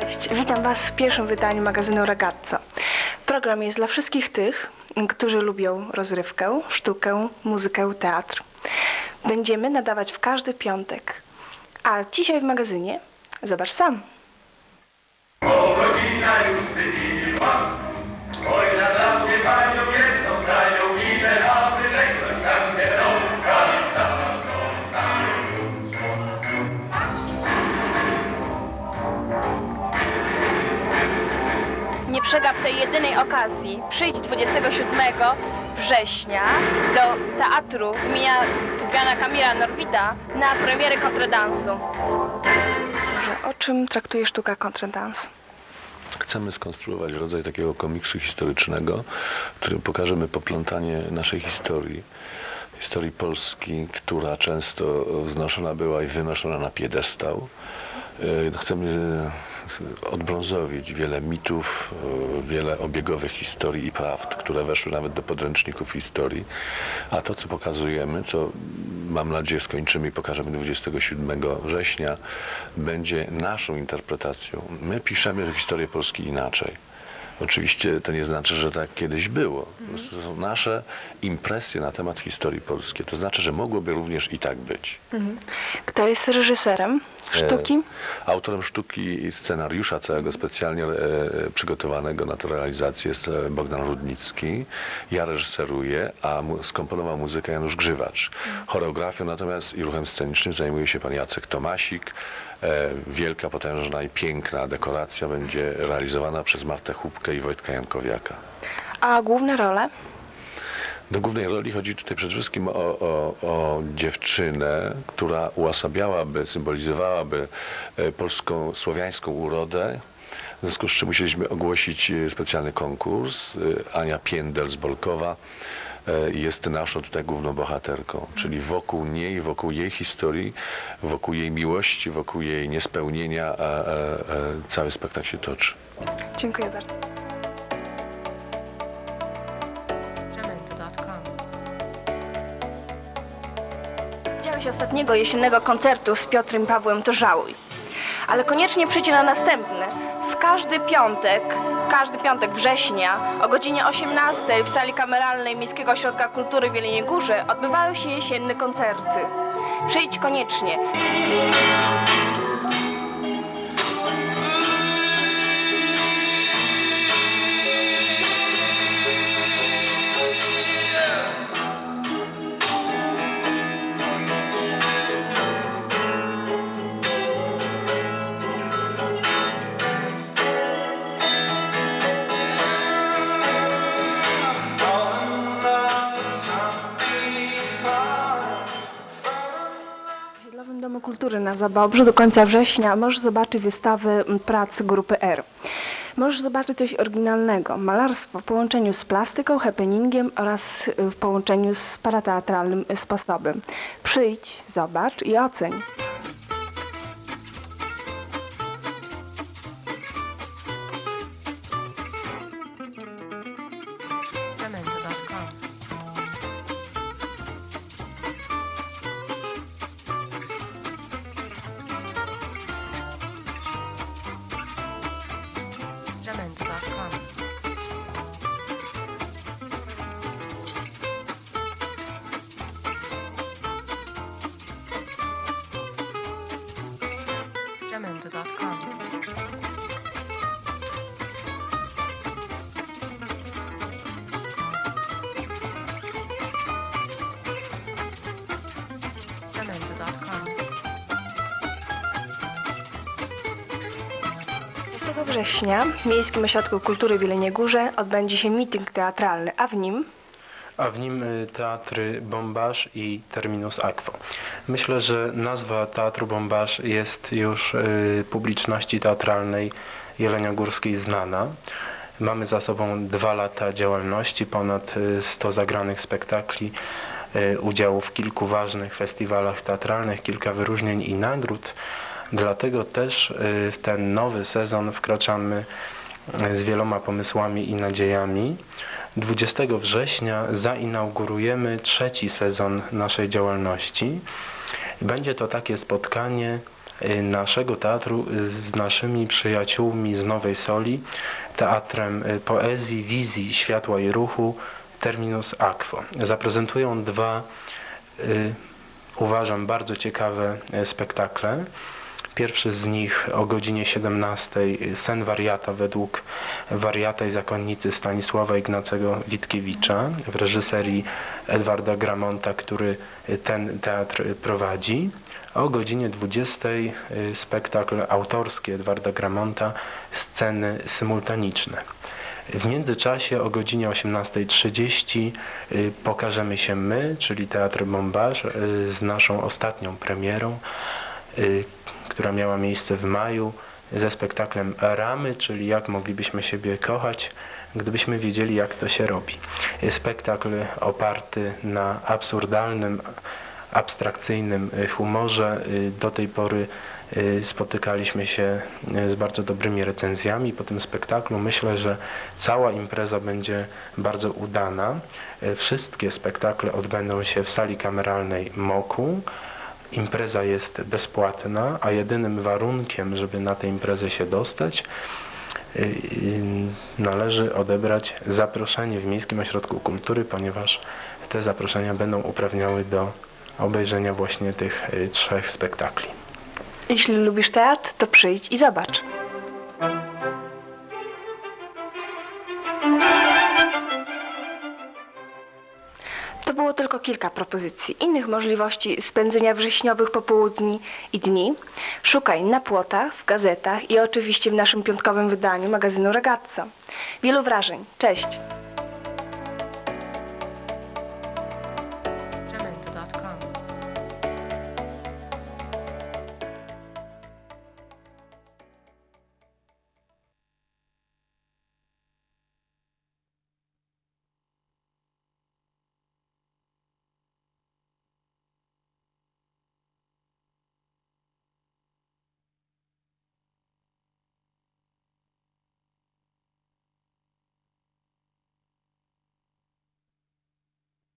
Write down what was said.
Cześć, witam Was w pierwszym wydaniu magazynu Ragazzo. Program jest dla wszystkich tych, którzy lubią rozrywkę, sztukę, muzykę, teatr. Będziemy nadawać w każdy piątek. A dzisiaj w magazynie zobacz sam. Bo godzina już wybiła, jedynej okazji. Przyjdź 27 września do teatru imienia Cypriana Kamila Norwida na premierę kontradansu. Może o czym traktuje sztuka kontradans? Chcemy skonstruować rodzaj takiego komiksu historycznego, w którym pokażemy poplątanie naszej historii. Historii Polski, która często wznoszona była i wynoszona na piedestał. E, Chcemy odbrązowić wiele mitów, e, wiele obiegowych historii i prawd, które weszły nawet do podręczników historii. A to, co pokazujemy, co mam nadzieję skończymy i pokażemy 27 września, będzie naszą interpretacją. My piszemy historię Polski inaczej. Oczywiście to nie znaczy, że tak kiedyś było. To są nasze impresje na temat historii polskiej. To znaczy, że mogłoby również i tak być. Kto jest reżyserem sztuki? E, Autorem sztuki i scenariusza całego specjalnie e, przygotowanego na tę realizację jest e, Bogdan Rudnicki. Ja reżyseruję, a mu, skomponował muzykę Janusz Grzywacz. Choreografią natomiast i ruchem scenicznym zajmuje się pan Jacek Tomasik. E, wielka, potężna i piękna dekoracja będzie realizowana przez Martę Chubkę i Wojtka Jankowiaka. A główne role? Do głównej roli chodzi tutaj przede wszystkim o, o, o dziewczynę, która uosabiałaby, symbolizowałaby e, polską, słowiańską urodę. W związku z czym musieliśmy ogłosić e, specjalny konkurs. E, Ania Piędel z Bolkowa jest naszą tutaj główną bohaterką, czyli wokół niej, wokół jej historii, wokół jej miłości, wokół jej niespełnienia cały spektakl się toczy. Dziękuję bardzo. Ostatniego jesiennego koncertu z Piotrem Pawłem, to żałuj. Ale koniecznie przyjdź na następny. W każdy piątek, każdy piątek września o godzinie 18 w sali kameralnej Miejskiego Ośrodka Kultury w Jeleniej Górze odbywają się jesienne koncerty. Przyjdź koniecznie. Kultury na Zabobrzu do końca września możesz zobaczyć wystawę m, prac grupy R. Możesz zobaczyć coś oryginalnego, malarstwo w połączeniu z plastyką, happeningiem oraz y, w połączeniu z parateatralnym sposobem. Przyjdź, zobacz i oceń. 20 września w Miejskim Ośrodku Kultury w Jeleniej Górze odbędzie się meeting teatralny, a w nim a w nim y, teatry Bombaż i Terminus Aquo. Myślę, że nazwa Teatru Bombaż jest już y, publiczności teatralnej jeleniogórskiej znana. Mamy za sobą dwa lata działalności, ponad y, 100 zagranych spektakli, y, udziału w kilku ważnych festiwalach teatralnych, kilka wyróżnień i nagród. Dlatego też y, w ten nowy sezon wkraczamy y, z wieloma pomysłami i nadziejami. 20 września zainaugurujemy trzeci sezon naszej działalności. Będzie to takie spotkanie y, naszego teatru z naszymi przyjaciółmi z Nowej Soli, Teatrem y, Poezji, Wizji, Światła i Ruchu, Terminus Aquo. Zaprezentują dwa, y, uważam, bardzo ciekawe spektakle. Pierwszy z nich o godzinie 17 Sen wariata według wariata i zakonnicy Stanisława Ignacego Witkiewicza w reżyserii Edwarda Gramonta, który ten teatr prowadzi. O godzinie 20 spektakl autorski Edwarda Gramonta Sceny symultaniczne. W międzyczasie o godzinie 18.30 y, pokażemy się my, czyli Teatr Bombarz, y, z naszą ostatnią premierą, y, która miała miejsce w maju, ze spektaklem Ramy, czyli jak moglibyśmy siebie kochać, gdybyśmy wiedzieli, jak to się robi. Spektakl oparty na absurdalnym, abstrakcyjnym y, humorze. Y, Do tej pory y, spotykaliśmy się z bardzo dobrymi recenzjami po tym spektaklu. Myślę, że cała impreza będzie bardzo udana. Wszystkie spektakle odbędą się w sali kameralnej MOKU. Impreza jest bezpłatna, a jedynym warunkiem, żeby na tę imprezę się dostać, y, y, należy odebrać zaproszenie w Miejskim Ośrodku Kultury, ponieważ te zaproszenia będą uprawniały do obejrzenia właśnie tych y, trzech spektakli. Jeśli lubisz teatr, to przyjdź i zobacz. To było tylko kilka propozycji. Innych możliwości spędzenia wrześniowych popołudni i dni szukaj na płotach, w gazetach i oczywiście w naszym piątkowym wydaniu magazynu Ragazzo. Wielu wrażeń. Cześć!